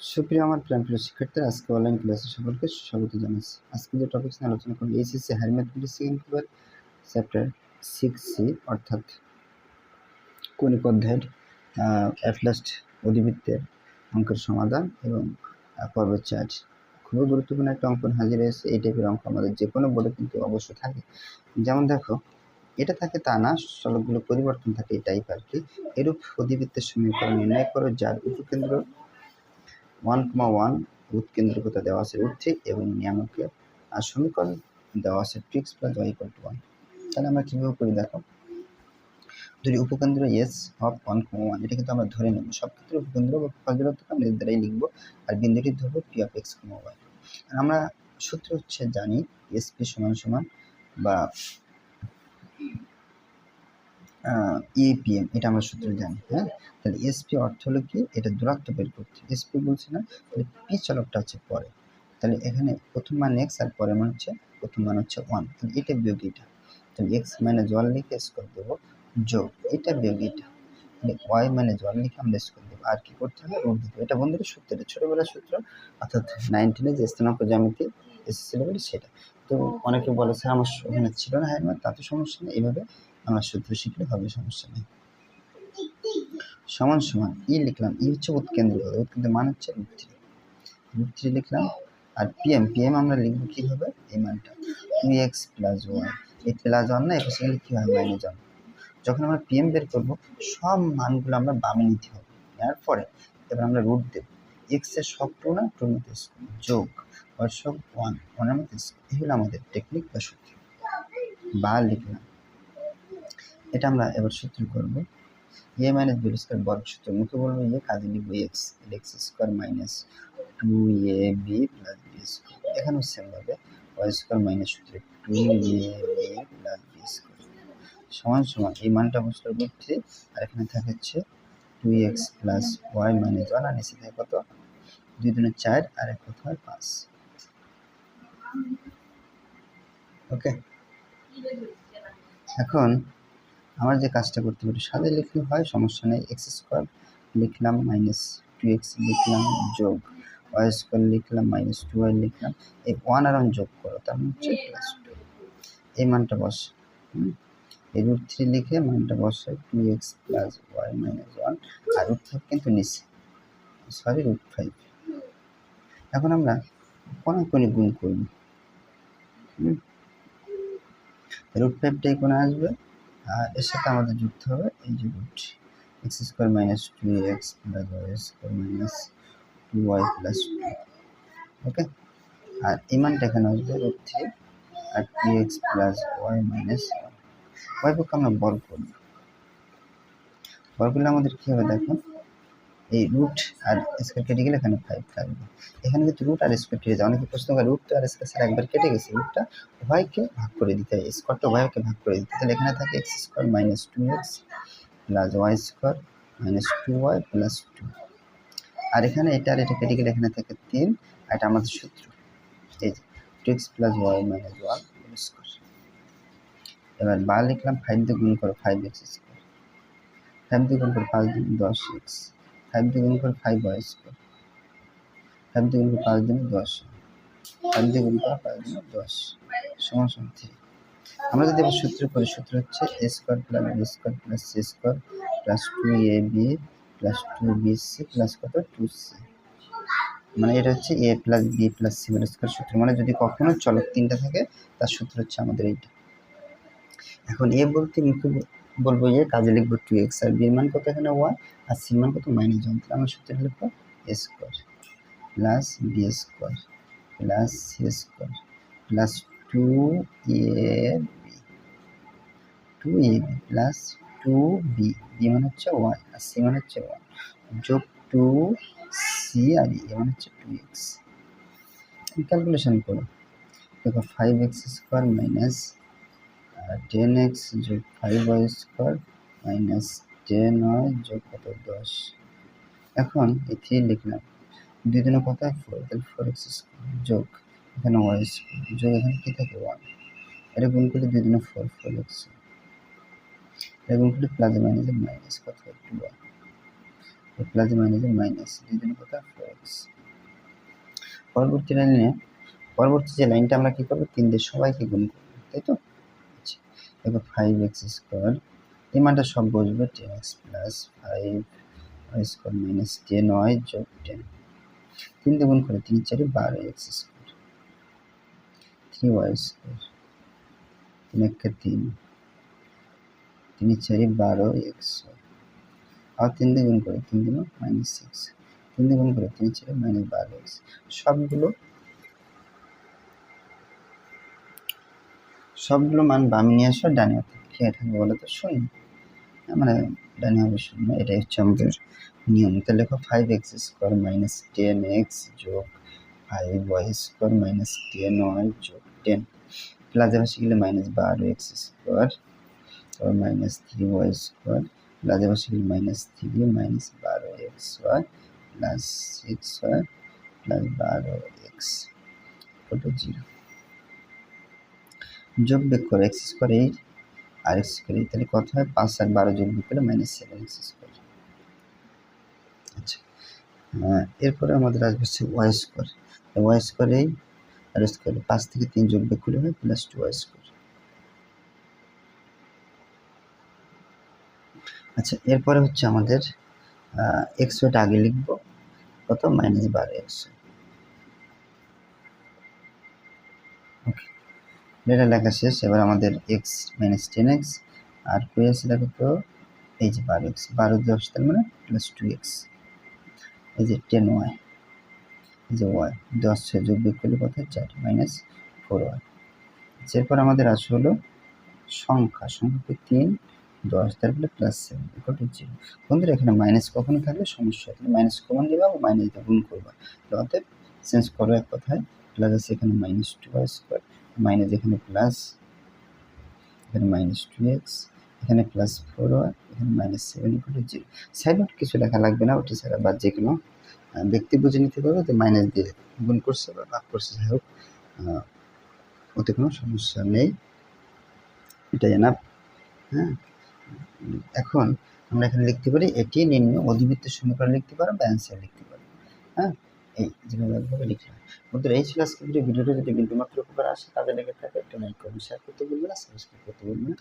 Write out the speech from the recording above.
সুপ্রিয় আমার প্ল্যান প্রিয় শিক্ষার্থীরা আজকে অনলাইন ক্লাসে সকলকে স্বাগত জানাচ্ছি। আজকে যে টপিক নিয়ে আলোচনা করব HSC higher mathematics second paper chapter six C অর্থাৎ কণিক অধ্যায়ের অ্যাটলাস্ট অধিবৃত্তের অঙ্কের সমাধান এবং আহ, পর্ব চার খুবই গুরুত্বপূর্ণ একটা অঙ্ক হাজির হয়েছে এই টাইপের অঙ্ক আমাদের যে কোনো বোর্ডে কিন্তু অবশ্যই থাকে। যেমন দেখো এটা থাকে তা না চলকগুলো পরিবর্তন থাকে এই টাইপ আর কি। এরূপ অধিবৃত্তের সমীকরণ নির্ণয় করো যার উপকেন্দ্র ওয়ান কমা ওয়ান উৎকেন্দ্রিকতা দেওয়া আছে রুট থ্রি এবং নিয়ামকের আর সমীকরণ দেওয়া আছে two x plus y equal to one তাহলে আমরা কীভাবে করি দেখো? যদি উপকেন্দ্র S of one comma one, এটা কিন্তু আমরা ধরে নেব। সব ক্ষেত্রে উপকেন্দ্র বা ফজরতকে আমরা দ্বারাই লিখব আর বিন্দুটি ধরবো P of x comma y আর আমরা সূত্র হচ্ছে জানি এসপি সমান সমান বা ইপিএম এটা আমরা সূত্র জানি হ্যাঁ? তাহলে এসপি অর্থ হলো কি? এটা দূরত্ব বের করতে এসপি বলছে না, তাহলে পি চলকটা হচ্ছে পরে। তাহলে এখানে প্রথম মান এক্স আর পরের মান হচ্ছে, প্রথম মান হচ্ছে ওয়ান তাহলে এটা বিয়োগ এটা। তাহলে এক্স মাইনাস ওয়ান লিখে স্কোর দেবো, যোগ। এটা বিয়োগ এটা। তাহলে ওয়াই মাইনাস ওয়ান লিখে আমরা স্কোর দেবো। আর কি করতে হবে? রুট দিতে এটা বন্ধুরা সূত্র, এটা ছোটোবেলার সূত্র। অর্থাৎ নাইনটিনে যে স্থানাঙ্ক জ্যামিতি এসেছিল সেটা। তো অনেকে বলে, স্যার, আমার ওখানে ছিল না হ্যাঁ তাতে সমস্যা নেই। এইভাবে আমরা সূত্র শিখলে হবে সমস্যা নেই। সমান সমান, ই লিখলাম, ই হচ্ছে উৎকেন্দ্র উৎকেন্দ্র মান হচ্ছে রুট থ্রি লিখলাম, আর পিএম পিএম আমরা লিখব কীভাবে? এই মানটা। টু এক্স প্লাস ওয়াই এই প্লাস ওয়ান না একুশে গেলে কী হয়? মাইনাস ওয়ান যখন আমরা পিএম বের করব, সব মানগুলো আমরা বামে নিতে হবে। এরপরে এবার আমরা রুট দেব। এক্সের সব টু না টুর মধ্যে যোগ আর সব ওয়ান ওয়ানের মধ্যে এই হলো আমাদের টেকনিক বা সূত্র। বা লিখলাম। এটা আমরা এবার সূত্র করব। এ মাইনাস বি স্কোয়ার বর্গ সূত্র। মুখে বলব ইয়ে কাজে লিখব x x square minus two a b plus b square এখানেও সেম ভাবে ওয়াই স্কোয়ার মাইনাস সূত্রে two a b plus b square সমান সমান, এই মানটা বসল রুট আর এখানে থাকে হচ্ছে two x plus y minus one আর নিচে থাকে কত? দুই দুনে চার আর এক কত হয় পাঁচ। ওকে এখন আমার যে কাজটা করতে পারি সাদে লিখলে হয়, সমস্যা নেই এক্স স্কোয়ার লিখলাম মাইনাস টু এক্স লিখলাম যোগ ওয়াই স্কোয়ার লিখলাম মাইনাস টু ওয়াই লিখলাম, এই ওয়ান আর ওয়ান যোগ করো, তার মানে হচ্ছে প্লাস টু এই মানটা বসে? এই রুট থ্রি লিখে মানটা বসে two x plus y minus one আর রুট ফাইভ কিন্তু নিচে। সরি রুট ফাইভ এখন আমরা কোনাকুনি গুণ করব? রুট ফাইভটাই কোনে আসবে এর সাথে আমাদের যুক্ত হবে এই যে root x square minus two x plus y square minus two y plus two okay আর এই মানটা এখানে আসবে রুট থ্রি আর two x plus y minus y পক্ষে আমরা বল করব। বল করলে আমাদের কী হবে দেখো এই রুট আর স্কোয়ার কেটে গেলে এখানে ফাইভ থাকবে এখানে কিন্তু রুট আর স্কোয়ার কেটে যায় অনেকে প্রশ্ন করে রুট আর স্কোয়ার একবার কেটে গেছে রুটটা উভয়কে ভাগ করে দিতে হয় স্কোয়ারটা উভয়কে ভাগ করে দিতে তাহলে এখানে থাকে x square minus two x plus y square minus two y plus two আর এখানে এটা আর এটা কেটে গেলে এখানে থাকে তিন, আর এটা আমাদের সূত্র। এই যে two x plus y minus one square এবার বা লিখলাম ফাইভ দিয়ে গুণ করো ফাইভ এক্স স্কোয়ার ফাইভ দিয়ে গুণ করো পাঁচ দশ এক্স ফাইভ দিয়ে গুণ করে ফাইভ ওয়াই স্কোয়ার ফাইভ দিয়ে গুণ করে পাঁচ দিনে দশ। ফাইভ দিয়ে গুণ করে পাঁচ দিনে দশ। সমান সমান থ্রি আমরা যদি এবার সূত্র করি, সূত্র হচ্ছে a square plus b square plus c square plus two a b plus two b c plus কত? টু সি মানে এটা হচ্ছে a plus b plus c whole square সূত্র। মানে যদি কখনো চলক তিনটা থাকে, তার সূত্র হচ্ছে আমাদের এইটা। এখন এ বলতে মুখে ব- বলব যে কাজে লিখব টু এক্স আর বির মান কত এখানে ওয়াই আর সির মান কত মাইনাস ওয়ান তাহলে আমরা সূত্র লিখব a square plus b square plus c square plus two a b two a b plus two b b মানে হচ্ছে ওয়াই আর সি মানে হচ্ছে ওয়ান যোগ টু সি আর এ মানে হচ্ছে টু এক্স ক্যালকুলেশন করো। দেখো five x square minus ten x যোগ five y square minus ten y যোগ কত? দশ। এখন এই থ্রি লিখলাম দুই দিনে কত? হয় ফোর তাহলে ফোর এক্স স্কোয়ার যোগ এখানে ওয়াই স্কোয়ার যোগ এখানে কী থাকে? ওয়ান এটা গুণ করলে দুই দিনে ফোর ফোর এক্স এটা গুণ করলে প্লাস মাইনাস মাইনাস কত? টু ওয়াই প্লাসে মাইনাসে মাইনাস দুজনের কথা ফোর এক্স পরবর্তী লাইনে পরবর্তী যে লাইনটা আমরা কি করব? তিন দিয়ে সবাইকে গুণ করব। তাই তো? এবার ফাইভ এক্স স্কোয়ার এই সব বসবে ten x plus five square minus ten y যোগ টেন তিন দিয়ে গুণ করে তিন চারি বারো x square three y square তিন একটা তিন তিন চারি বারো এক্স আর তিন দিয়ে গুণ করে তিন দিন মাইনাস সিক্স তিন দিয়ে গুণ করে তিন চারি মাইনাস বারো এক্স সবগুলো সবগুলো মান বামে নিয়ে আসো ডানে কি থাকবে বলো তো হ্যাঁ, মানে ডানে হবে শূন্য এটাই হচ্ছে আমাদের নিয়ম। তাহলে লেখো five x square minus ten x যোগ five y square minus ten y যোগ টেন প্লাসে পাশে গেলে মাইনাস বারো এক্স স্কোয়ার তারপর মাইনাস থ্রি ওয়াই স্কোয়ার প্লাসে পাশে গেলে মাইনাস থ্রি মাইনাস বারো x y plus six y plus বারো এক্স ফটো জিরো যোগ বিয়োগ করে এক্স স্কোয়ার এইট আর এক্স স্কোয়ার এইট তাহলে কত হয়? পাঁচ আর বারো যোগ বিয়োগ করলে মাইনাস সেভেন এক্স স্কোয়ার আচ্ছা এরপরে আমাদের আসবে হচ্ছে ওয়াই স্কোয়ার ওয়াই স্কোয়ার এই আর স্কোয়ার পাঁচ থেকে তিন যোগ বিয়োগ করলে হয় প্লাস টু ওয়াই স্কোয়ার আচ্ছা এরপরে হচ্ছে আমাদের এক্স ওয়াইটা আগে লিখব। কত? মাইনাস বারো এক্স ওকে এটা লেখা শেষ, এবার আমাদের এক্স মাইনাস টেন এক্স আর কই আছে দেখো তো, এই যে বারো এক্স বারো দশ, তার মানে প্লাস টু এক্স এই যে টেন ওয়াই এই যে ওয়াই দশ ছয় যোগ বিয়োগ করলে কত চার মাইনাস ফোর ওয়াই এরপর আমাদের আসে হলো সংখ্যা, সংখ্যাকে তিন, দশ তারপরে প্লাস সেভেন ইকুয়াল জিরো বন্ধুরা এখানে মাইনাস কখনো থাকলে সমস্যা তাহলে মাইনাস কমন দেবা ও মাইনাস দিয়ে গুণ করবা অতএব চেঞ্জ করো এক কথায় প্লাস আছে এখানে minus two y square minus এখানে প্লাস এখানে মাইনাস টু এক্স এখানে প্লাস ফোর ওয়াই এখানে minus seven equal to zero side কিছু লেখা লাগবে না, ওটা ছাড়া বা যে কোনো ব্যক্তি বুঝে নিতে পারবে যে মাইনাস দিয়ে গুণ করছে বা ভাগ করছে, যাই হোক ওতে কোনো সমস্যা নেই। এটাই না হ্যাঁ? এখন আমরা এখানে লিখতে পারি, এটি নিম্ন অধিবৃত্ত সমীকরণ লিখতে পারো বা অ্যান্সার লিখতে পারো হ্যাঁ? বন্ধুরা, এই ছিল আজকে ভিডিও ভিডিওটা। যদি বিন্দুমাত্র উপকার আসে, তাদের লেগে থাকে একটা লাইক করুন শেয়ার করতে বলবেন না সাবস্ক্রাইব করতে বলবেন